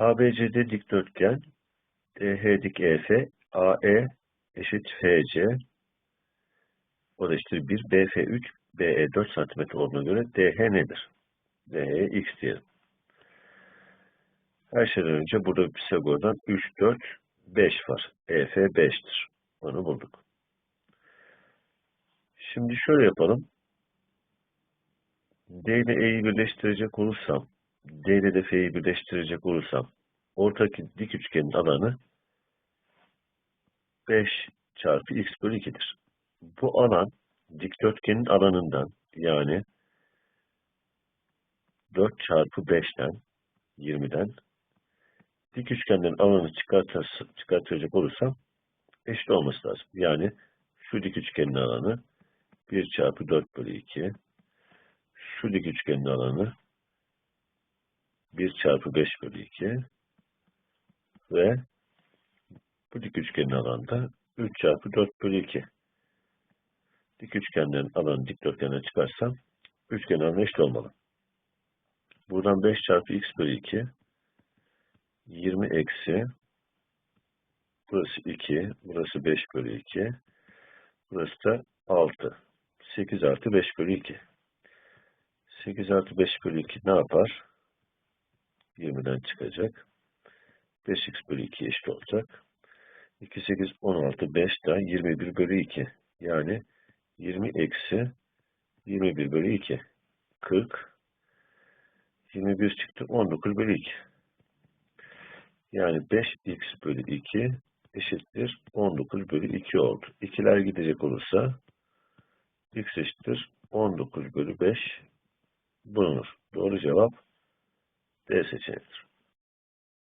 ABCD dikdörtgen DH dik EF AE eşit FC o da eşittir 1 BF3 BE 4 cm olduğuna göre DH nedir? DH'ye X diyelim. Her şeyden önce burada Pisagor'dan 3, 4, 5 var. EF 5'tir. Onu bulduk. Şimdi şöyle yapalım. D ile E'yi birleştirecek olursam, D ile de F'yi birleştirecek olursam, ortadaki dik üçgenin alanı 5 çarpı x bölü 2'dir. Bu alan dikdörtgenin alanından yani 4 çarpı 5'ten 20'den dik üçgenden alanı çıkartacak olursam eşit olması lazım. Yani şu dik üçgenin alanı 1 çarpı 4 bölü 2 şu dik üçgenin alanı 1 çarpı 5 bölü 2 ve bu dik üçgenin alanı da 3 çarpı 4 bölü 2. Dik üçgenden alanı dikdörtgene çıkarsam üçgen alanı eşit olmalı. Buradan 5 çarpı x bölü 2 20 eksi burası 2, burası 5 bölü 2 burası da 6. 8 artı 5 bölü 2. 8 artı 5 bölü 2 ne yapar? 20'den çıkacak. 5x bölü 2 eşit olacak. 2, 8, 16, 5 daha 21 bölü 2. Yani 20 eksi 21 bölü 2. 40. 21 çıktı. 19 bölü 2. Yani 5x bölü 2 eşittir 19 bölü 2 oldu. İkiler gidecek olursa x eşittir 19 bölü 5 bulunur. Doğru cevap D seçeneğidir.